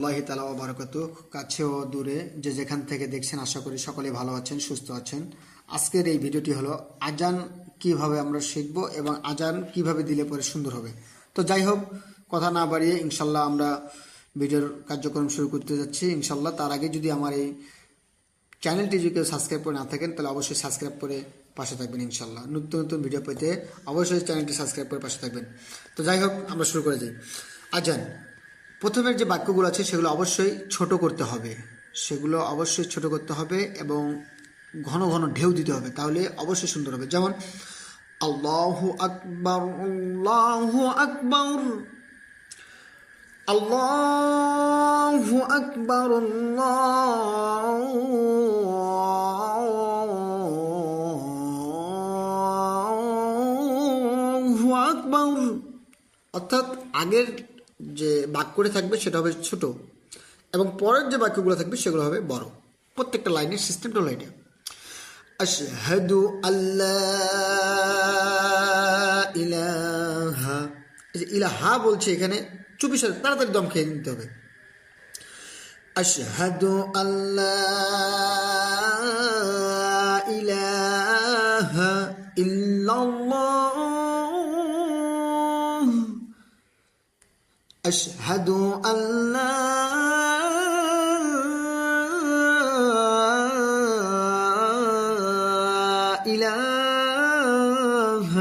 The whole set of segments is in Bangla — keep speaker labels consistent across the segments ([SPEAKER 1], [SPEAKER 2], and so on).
[SPEAKER 1] আল্লাহি তালা বারকাত কাছে ও দূরে যে যেখান থেকে দেখছেন, আশা করি সকলে ভালো আছেন, সুস্থ আছেন। আজকের এই ভিডিওটি হলো আজান কীভাবে আমরা শিখব এবং আজান কীভাবে দিলে পরে সুন্দর হবে। তো যাই হোক, কথা না বাড়িয়ে ইনশাল্লাহ আমরা ভিডিওর কার্যক্রম শুরু করতে যাচ্ছি। ইনশাল্লাহ তার আগে যদি আমার এই চ্যানেলটি যদি কেউ সাবস্ক্রাইব করে না থাকেন, তাহলে অবশ্যই সাবস্ক্রাইব করে পাশে থাকবেন ইনশাল্লাহ নতুন নতুন ভিডিও পেতে অবশ্যই চ্যানেলটি সাবস্ক্রাইব করে পাশে থাকবেন। তো যাই হোক, আমরা শুরু করে যাই। আজান। প্রথমের যে বাক্যগুলো আছে সেগুলো অবশ্যই ছোট করতে হবে। সেগুলো অবশ্যই ছোট করতে হবে এবং ঘন ঘন ঢেউ দিতে হবে, তাহলে অবশ্যই সুন্দর হবে। যেমন, আল্লাহু আকবর আল্লাহু আকবর আল্লাহু আকবর আল্লাহু আকবর। অর্থাৎ আগের যে বাক্যটি থাকবে সেটা হবে ছোট এবং পরের যে বাক্যগুলো থাকবে সেগুলো হবে বড়। প্রত্যেকটা লাইনের সিস্টেমটা হলো এটা আশহাদু আল্লাহ ইলাহা। ইলাহা বলছে এখানে চুপি সাথে তাড়াতাড়ি দম খেয়ে নিতে হবে। আশহাদু আল্লাহ ইলাহা ইল্লাল্লাহ। أشهد أن لا إله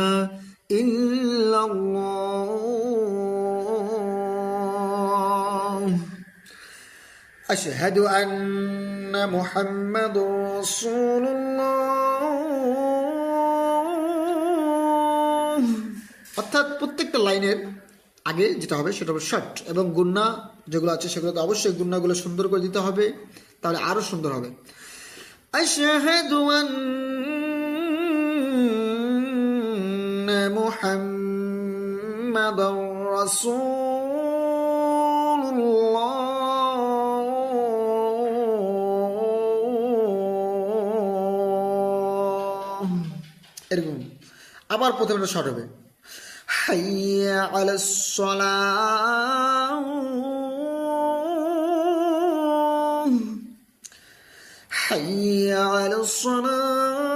[SPEAKER 1] إلا الله أشهد أن محمد رسول الله অর্থাৎ প্রত্যেকটা লাইনের আগে যেটা হবে সেটা হবে শর্ট এবং গুন্না যেগুলো আছে সেগুলোকে অবশ্যই গুন্নাগুলো সুন্দর করে দিতে হবে, তাহলে আরও সুন্দর হবে। এরকম। আবার প্রথমে শর্ট হবে। حي على الصلاة حي على الصلاة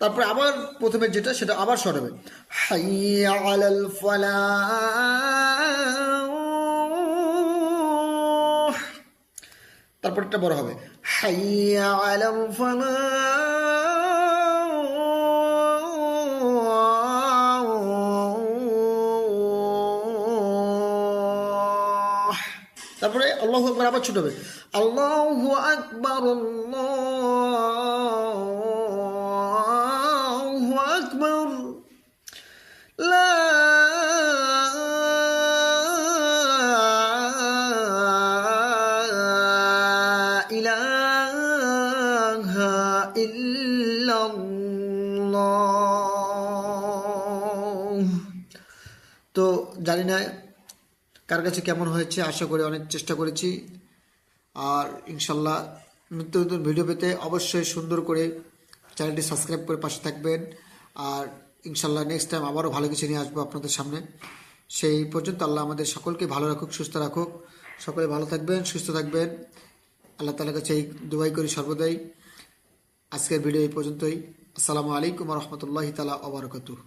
[SPEAKER 1] তারপরে আবার প্রথমে যেটা সেটা আবার সরাবে হাইয়া আলাল ফালাহ তারপরটা বড় হবে। হাইয়া আলাল তারপরে আল্লাহ আকবর আবার ছোট হবে। আল্লাহ আকবর আল্লাহ ইলাহা ইল্লাল্লাহ। তো জানি না কার কাছে কেমন হয়েছে, আশা করি অনেক চেষ্টা করেছি। আর ইনশাল্লাহ নতুন নতুন ভিডিও পেতে অবশ্যই সুন্দর করে চ্যানেলটি সাবস্ক্রাইব করে পাশে থাকবেন। আর ইনশাল্লাহ নেক্সট টাইম আবারও ভালো কিছু নিয়ে আসব আপনাদের সামনে। সেই পর্যন্ত আল্লাহ আমাদের সকলকে ভালো রাখুক, সুস্থ রাখুক। সকলে ভালো থাকবেন, সুস্থ থাকবেন। আল্লাহ তালা কাছে এই দোয়াই করি সর্বদাই। আজকের ভিডিও এই পর্যন্তই। আসসালামু আলাইকুম রহমতুল্লাহ তালা ওবরাকাতুহ